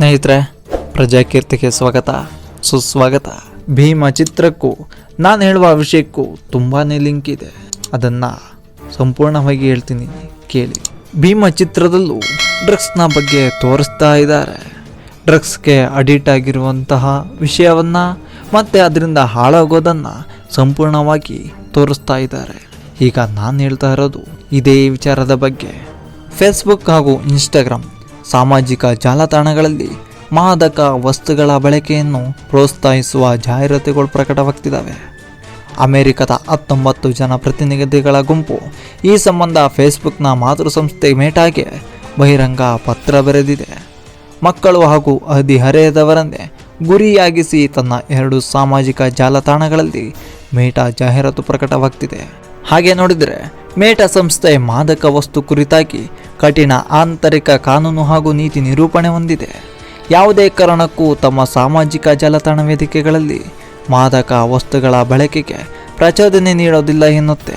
ಸ್ನೇಹಿತರೆ, ಪ್ರಜಾಕೀರ್ತಿಗೆ ಸ್ವಾಗತ, ಸುಸ್ವಾಗತ. ಭೀಮ ಚಿತ್ರಕ್ಕೂ, ನಾನು ಹೇಳುವ ವಿಷಯಕ್ಕೂ ತುಂಬಾ ಲಿಂಕ್ ಇದೆ. ಅದನ್ನು ಸಂಪೂರ್ಣವಾಗಿ ಹೇಳ್ತೀನಿ, ಕೇಳಿ. ಭೀಮ ಚಿತ್ರದಲ್ಲೂ ಡ್ರಗ್ಸ್ನ ಬಗ್ಗೆ ತೋರಿಸ್ತಾ ಇದ್ದಾರೆ. ಡ್ರಗ್ಸ್ಗೆ ಅಡಿಕ್ಟ್ ಆಗಿರುವಂತಹ ವಿಷಯವನ್ನು ಮತ್ತು ಅದರಿಂದ ಹಾಳಾಗೋದನ್ನು ಸಂಪೂರ್ಣವಾಗಿ ತೋರಿಸ್ತಾ ಇದ್ದಾರೆ. ಈಗ ನಾನು ಹೇಳ್ತಾ ಇರೋದು ಇದೇ ವಿಚಾರದ ಬಗ್ಗೆ. ಫೇಸ್ಬುಕ್ ಹಾಗೂ ಇನ್ಸ್ಟಾಗ್ರಾಮ್ ಸಾಮಾಜಿಕ ಜಾಲತಾಣಗಳಲ್ಲಿ ಮಾದಕ ವಸ್ತುಗಳ ಬಳಕೆಯನ್ನು ಪ್ರೋತ್ಸಾಹಿಸುವ ಜಾಹೀರಾತುಗಳು ಪ್ರಕಟವಾಗ್ತಿದ್ದಾವೆ. ಅಮೆರಿಕದ ಹತ್ತೊಂಬತ್ತು ಜನ ಪ್ರತಿನಿಧಿಗಳ ಗುಂಪು ಈ ಸಂಬಂಧ ಫೇಸ್ಬುಕ್ನ ಮಾತೃ ಸಂಸ್ಥೆ ಮೇಟಾಗೆ ಬಹಿರಂಗ ಪತ್ರ ಬರೆದಿದೆ. ಮಕ್ಕಳು ಹಾಗೂ ಹದಿಹರೆಯದವರನ್ನೇ ಗುರಿಯಾಗಿಸಿ ತನ್ನ ಎರಡು ಸಾಮಾಜಿಕ ಜಾಲತಾಣಗಳಲ್ಲಿ ಮೇಟಾ ಜಾಹೀರಾತು ಪ್ರಕಟವಾಗ್ತಿದೆ. ಹಾಗೆ ನೋಡಿದರೆ ಮೇಟಾ ಸಂಸ್ಥೆ ಮಾದಕ ವಸ್ತು ಕುರಿತಾಗಿ ಕಠಿಣ ಆಂತರಿಕ ಕಾನೂನು ಹಾಗೂ ನೀತಿ ನಿರೂಪಣೆ ಹೊಂದಿದೆ. ಯಾವುದೇ ಕಾರಣಕ್ಕೂ ತಮ್ಮ ಸಾಮಾಜಿಕ ಜಾಲತಾಣ ವೇದಿಕೆಗಳಲ್ಲಿ ಮಾದಕ ವಸ್ತುಗಳ ಬಳಕೆಗೆ ಪ್ರಚೋದನೆ ನೀಡೋದಿಲ್ಲ ಎನ್ನುತ್ತೆ.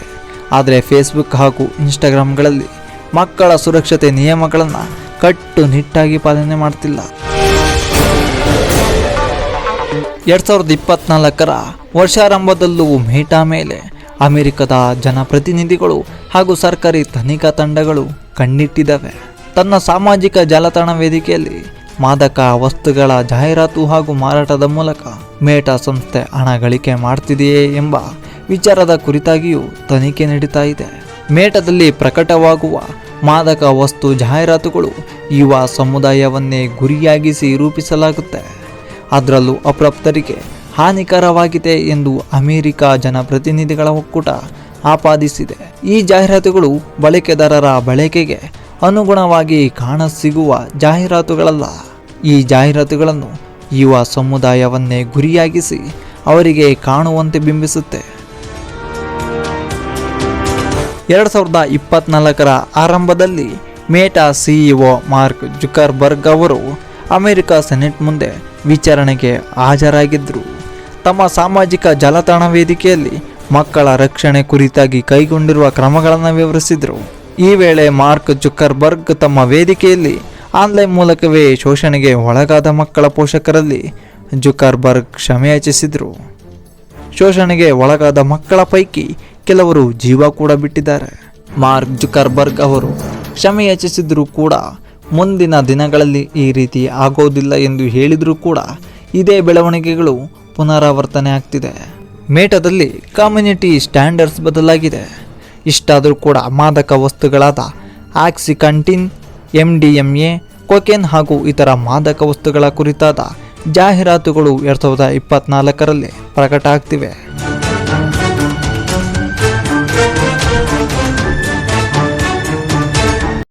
ಆದರೆ ಫೇಸ್ಬುಕ್ ಹಾಗೂ ಇನ್ಸ್ಟಾಗ್ರಾಮ್ಗಳಲ್ಲಿ ಮಕ್ಕಳ ಸುರಕ್ಷತೆ ನಿಯಮಗಳನ್ನು ಕಟ್ಟುನಿಟ್ಟಾಗಿ ಪಾಲನೆ ಮಾಡ್ತಿಲ್ಲ. ಎರಡು ಸಾವಿರದ ಇಪ್ಪತ್ನಾಲ್ಕರ ವರ್ಷಾರಂಭದಲ್ಲೂ ಮೇಟಾ ಮೇಲೆ ಅಮೆರಿಕದ ಜನಪ್ರತಿನಿಧಿಗಳು ಹಾಗೂ ಸರ್ಕಾರಿ ತನಿಖಾ ತಂಡಗಳು ಕಣ್ಣಿಟ್ಟಿದ್ದಾವೆ ತನ್ನ ಸಾಮಾಜಿಕ ಜಾಲತಾಣ ವೇದಿಕೆಯಲ್ಲಿ ಮಾದಕ ವಸ್ತುಗಳ ಜಾಹೀರಾತು ಹಾಗೂ ಮಾರಾಟದ ಮೂಲಕ ಮೇಟಾ ಸಂಸ್ಥೆ ಹಣ ಗಳಿಕೆ ಮಾಡ್ತಿದೆಯೇ ಎಂಬ ವಿಚಾರದ ಕುರಿತಾಗಿಯೂ ತನಿಖೆ ನಡೀತಾ ಇದೆ. ಮೇಟದಲ್ಲಿ ಪ್ರಕಟವಾಗುವ ಮಾದಕ ವಸ್ತು ಜಾಹೀರಾತುಗಳು ಯುವ ಸಮುದಾಯವನ್ನೇ ಗುರಿಯಾಗಿಸಿ ರೂಪಿಸಲಾಗುತ್ತೆ. ಅದರಲ್ಲೂ ಅಪ್ರಾಪ್ತರಿಗೆ ಹಾನಿಕರವಾಗಿದೆ ಎಂದು ಅಮೆರಿಕ ಜನಪ್ರತಿನಿಧಿಗಳ ಒಕ್ಕೂಟ ಆಪಾದಿಸಿದೆ. ಈ ಜಾಹೀರಾತುಗಳು ಬಳಕೆದಾರರ ಬಳಕೆಗೆ ಅನುಗುಣವಾಗಿ ಕಾಣಸಿಗುವ ಜಾಹೀರಾತುಗಳಲ್ಲ. ಈ ಜಾಹೀರಾತುಗಳನ್ನು ಯುವ ಸಮುದಾಯವನ್ನೇ ಗುರಿಯಾಗಿಸಿ ಅವರಿಗೆ ಕಾಣುವಂತೆ ಬಿಂಬಿಸುತ್ತೆ. ಎರಡು ಸಾವಿರದ ಇಪ್ಪತ್ನಾಲ್ಕರ ಆರಂಭದಲ್ಲಿ ಮೇಟಾ ಸಿಇಒ ಮಾರ್ಕ್ ಜುಕರ್ಬರ್ಗ್ ಅವರು ಅಮೆರಿಕ ಸೆನೆಟ್ ಮುಂದೆ ವಿಚಾರಣೆಗೆ ಹಾಜರಾಗಿದ್ದರು. ತಮ್ಮ ಸಾಮಾಜಿಕ ಜಾಲತಾಣ ವೇದಿಕೆಯಲ್ಲಿ ಮಕ್ಕಳ ರಕ್ಷಣೆ ಕುರಿತಾಗಿ ಕೈಗೊಂಡಿರುವ ಕ್ರಮಗಳನ್ನು ವಿವರಿಸಿದರು. ಈ ವೇಳೆ ಮಾರ್ಕ್ ಜುಕರ್ಬರ್ಗ್ ತಮ್ಮ ವೇದಿಕೆಯಲ್ಲಿ ಆನ್ಲೈನ್ ಮೂಲಕವೇ ಶೋಷಣೆಗೆ ಒಳಗಾದ ಮಕ್ಕಳ ಪೋಷಕರಲ್ಲಿ ಜುಕರ್ಬರ್ಗ್ ಕ್ಷಮೆಯಾಚಿಸಿದರು ಶೋಷಣೆಗೆ ಒಳಗಾದ ಮಕ್ಕಳ ಪೈಕಿ ಕೆಲವರು ಜೀವ ಕೂಡ ಬಿಟ್ಟಿದ್ದಾರೆ. ಮಾರ್ಕ್ ಜುಕರ್ಬರ್ಗ್ ಅವರು ಕ್ಷಮೆಯಾಚಿಸಿದರೂ ಕೂಡ ಮುಂದಿನ ದಿನಗಳಲ್ಲಿ ಈ ರೀತಿ ಆಗೋದಿಲ್ಲ ಎಂದು ಹೇಳಿದರೂ ಕೂಡ ಇದೇ ಬೆಳವಣಿಗೆಗಳು ಪುನರಾವರ್ತನೆ ಆಗ್ತಿದೆ. ಮೇಟದಲ್ಲಿ ಕಮ್ಯುನಿಟಿ ಸ್ಟ್ಯಾಂಡರ್ಡ್ಸ್ ಬದಲಾಗಿದೆ. ಇಷ್ಟಾದರೂ ಕೂಡ ಮಾದಕ ವಸ್ತುಗಳಾದ OxyContin M D M A cocaine ಹಾಗೂ ಇತರ ಮಾದಕ ವಸ್ತುಗಳ ಕುರಿತಾದ ಜಾಹೀರಾತುಗಳು ಎರಡು ಸಾವಿರದ ಇಪ್ಪತ್ನಾಲ್ಕರಲ್ಲಿ ಪ್ರಕಟ ಆಗ್ತಿವೆ